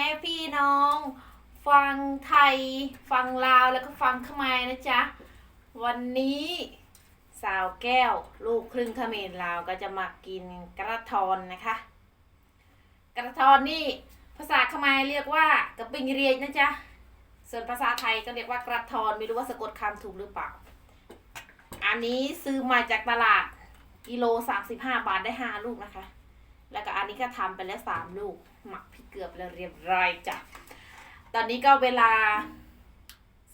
ม่พี่น้อง ฟังไทย ฟังลาวแล้วก็ฟังขมายนะจ๊ะ วันนี้สาวแก้ว ลูกครึ่งเขมรลาวก็จะมากินกระทอนนะคะ กระทอนนี่ภาษาขมายเรียกว่ากระปิงเรียนนะจ๊ะ ส่วนภาษาไทยก็เรียกว่ากระทอนไม่รู้ว่าสะกดคำถูกหรือเปล่า อันนี้ซื้อมาจากตลาดกิโลสามสิบห้าบาทได้ห้าลูกนะคะ แล้วก็อันนี้ก็ทำไปแล้วสามลูก หมักพริกเกลือไปแล้วเรียบร้อยจ้ะ ตอนนี้ก็เวลา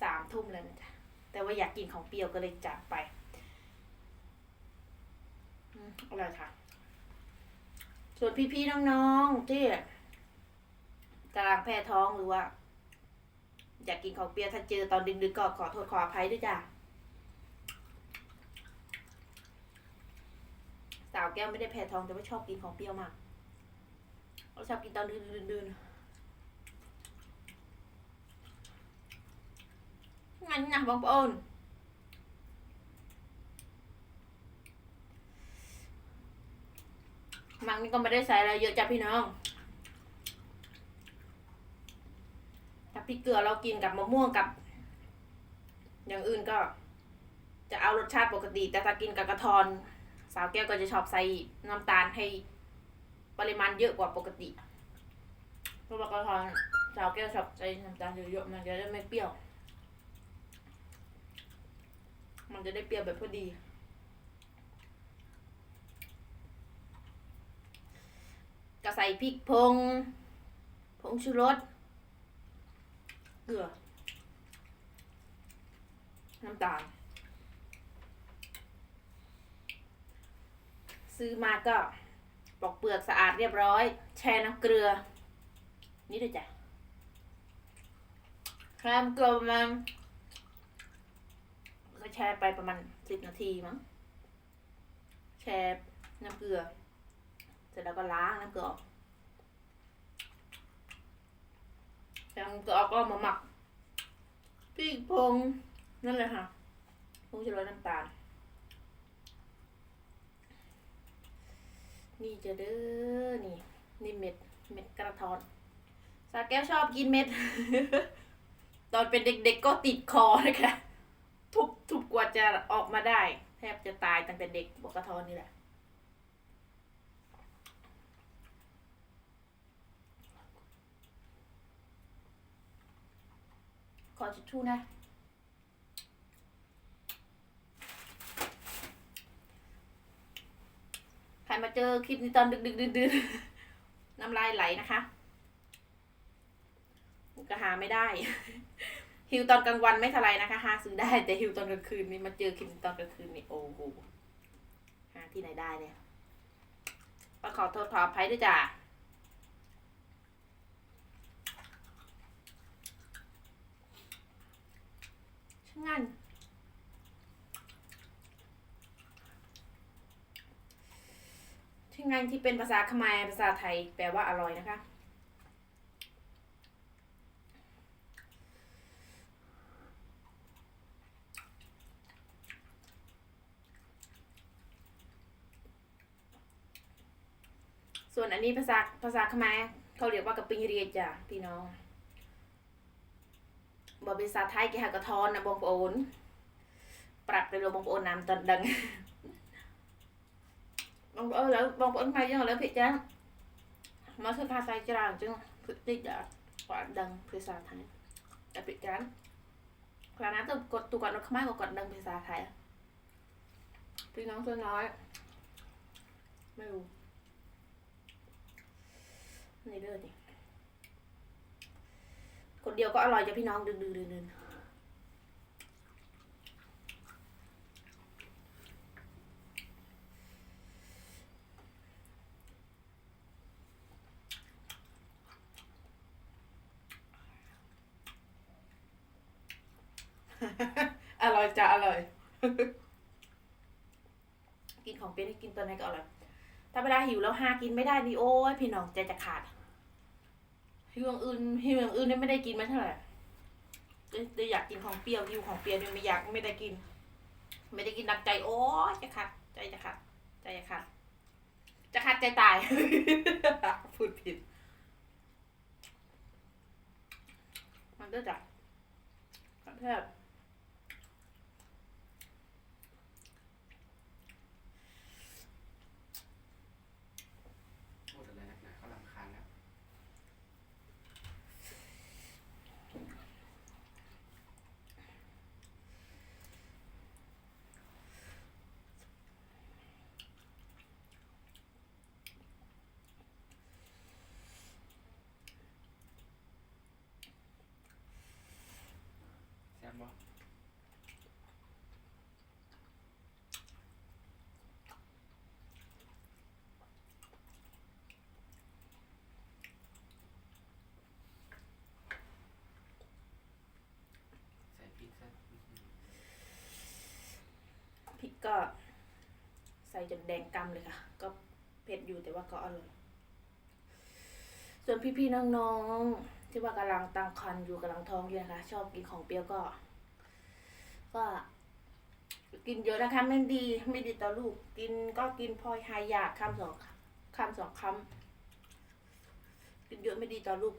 สามทุ่มแล้วนะจ๊ะ แต่ว่าอยากกินของเปรี้ยวก็เลยจัดไปอืมอร่อยค่ะ ส่วนพี่ๆน้องๆที่กำลังแพ้ท้องหรือว่า อยากกินของเปรี้ยวถ้าเจอตอนดึกๆก็ขอโทษขออภัยด้วยจ้ะ สาวแก้วไม่ได้แพ้ท้องแต่ว่าชอบกินของเปรี้ยวมากเราชอบกินตอนดื่นๆงั้นนะบองปอนมังนี่ก็ไม่ได้ใส่อะไรเยอะจ้ะพี่น้องถ้าพริกเกลือเรากินกับมะม่วงกับ อย่างอื่นก็ จะเอารสชาติปกติ แต่ถ้ากินกับกระทอน สาวแก้วก็จะชอบใส่น้ำตาลให้ปริมาณเยอะกว่าปกติเพราะว่ากระทอนสาวแก้วชอบใส่น้ำตาลเยอะๆมันจะได้ไม่เปรี้ยว มันจะได้เปรี้ยวแบบพอดี ก็ใส่พริกพง ผงชูรส เกลือ น้ำตาล ซื้อมาก็ปอกเปลือกสะอาดเรียบร้อย แช่น้ำเกลือ นี่ด้วยจ้ะแช่น้ำเกลือประมาณก็แช่ไปประมาณสิบนาทีมั้งแช่น้ำเกลือ เสร็จแล้วก็ล้างน้ำเกลือออกล้างน้ำเกลือออกก็มาหมักพริกพงนั่นเลยค่ะพงชูรสน้ำตาล นี่จะเด้อนี่นี่เม็ดเม็ดกระทอนสาแก้วชอบกินเม็ด ตอนเป็นเด็กๆก็ติดคอนะคะทุบทุบกว่าจะออกมาได้ แทบจะตายตั้งแต่เด็กบอกกระทอนนี่แหละขอจุดชู่นะ ใคร มาเจอคลิปนี้ตอนดึกดึกดื่นดื่นๆน้ำลายไหลนะคะก็หาไม่ได้ หิวตอนกลางวันไม่ท่าไรนะคะหาซื้อได้แต่หิวตอนกลางคืนนี่มาเจอคลิปนี้ตอนกลางคืนนี่โอ้โหหาที่ไหนได้เนี่ยก็ขอโทษขออภัยด้วยจ้ะช่างงาน ที่งที่เป็นภาษาขมายภาษาไทย แปลว่าอร่อยนะคะ ส่วนอันนี้ภาษาภาษาขมายเขาเรียกว่ากะปิงเรียจ้ะพี่น้องบอกภาษาไทยกี่หากระทอนนะบองโอนปรับไปเลบองโอนน้ำตอนดัง បងប្អូនឥឡូវបងប្អូនខ្មែរយើងឥឡូវភាគច្រើនមកធ្វើភាសាច្រើនអញ្ចឹងភាគតិចដែរគាត់អត់ដឹងភាសាថៃតែភាគច្រើនខ្លះណាទៅគាត់ទូគាត់នៅខ្មែរក៏គាត់ដឹងភាសាថៃពីน้องตัวน้อยไม่รู้นี่เด้อนี่คนเดียวก็อร่อยจ้ะพี่น้องดึงดึงดึงดึง อร่อยจ้ะอร่อย กินของเป็นให้กินตัวไหนก็อร่อยถ้าเวลาหิวแล้วหากินไม่ได้นี่โอ้ยพี่น้องใจจะขาดหิวอย่างอื่นหิวอย่างอื่นเนี่ยไม่ได้กินมาเท่าไหร่แต่แต่อยากกินของเปรี้ยวหิวของเปรี้ยวเนี่ยไม่อยากไม่ได้กิน ไม่ได้กินดักใจโอ้ยจะขาดใจจะขาดใจจะขาดจะขาดใจตาย พูดผิด มันก็จะแทบ พูดอะไรนักหนาเขาลำคาญแล้ว แซ่ บบ่ใส่พริกซะอื้อหือพริกก็ ใส่จนแดงกำเลยค่ะ ก็เผ็ดอยู่แต่ว่าก็อร่อย ส่วนพี่ๆน้องๆ ที่ว่ากำลังตั้งครรภ์อยู่กำลังท้องอยู่นะคะชอบกินของเปรี้ยวก็ ก็ กินเยอะนะคะไม่ดีไม่ดีต่อลูก กินก็กินพอหายอยากคำสองคำสองคำกินเยอะไม่ดีต่อลูก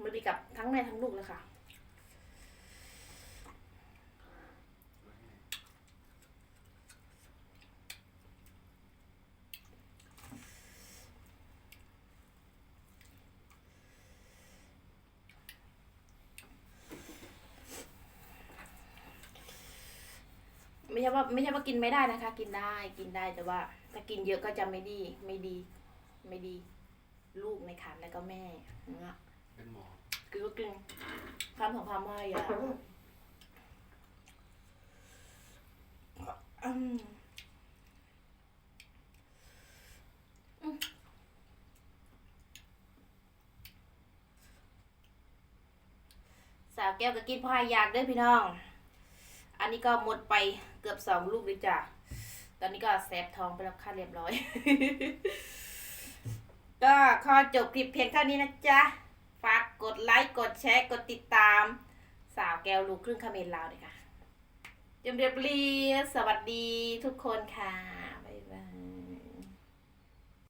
ไม่ดีกับทั้งแม่ทั้งลูกเลยค่ะ ไว้ให้ ไม่ใช่ ว่าไม่ใช่ว่ากินไม่ได้นะคะ กินได้กินได้แต่ว่า ถ้ากินเยอะก็จะไม่ดี ไม่ดี ไม่ดี ลูกในครรภ์แล้วก็แม่นะเป็นหมอคือก็กินคำสองคำไม่อะอืมอืมสาวแก้วก็กินพายอยากด้วยพี่น้อง อันนี้ก็หมดไป เกือบสองลูกเลยจ้ะ ตอนนี้ก็แซบท้องไปแล้วค่ะเรียบร้อย ก็ขอจบคลิปเพียงเท่านี้นะจ๊ะ ฝากกดไลค์ กดแชร์ กดติดตาม สาวแก้วลูกครึ่งคาเมนลาวเลยค่ะจมเรียบรีสวัสดีทุกคนค่ะ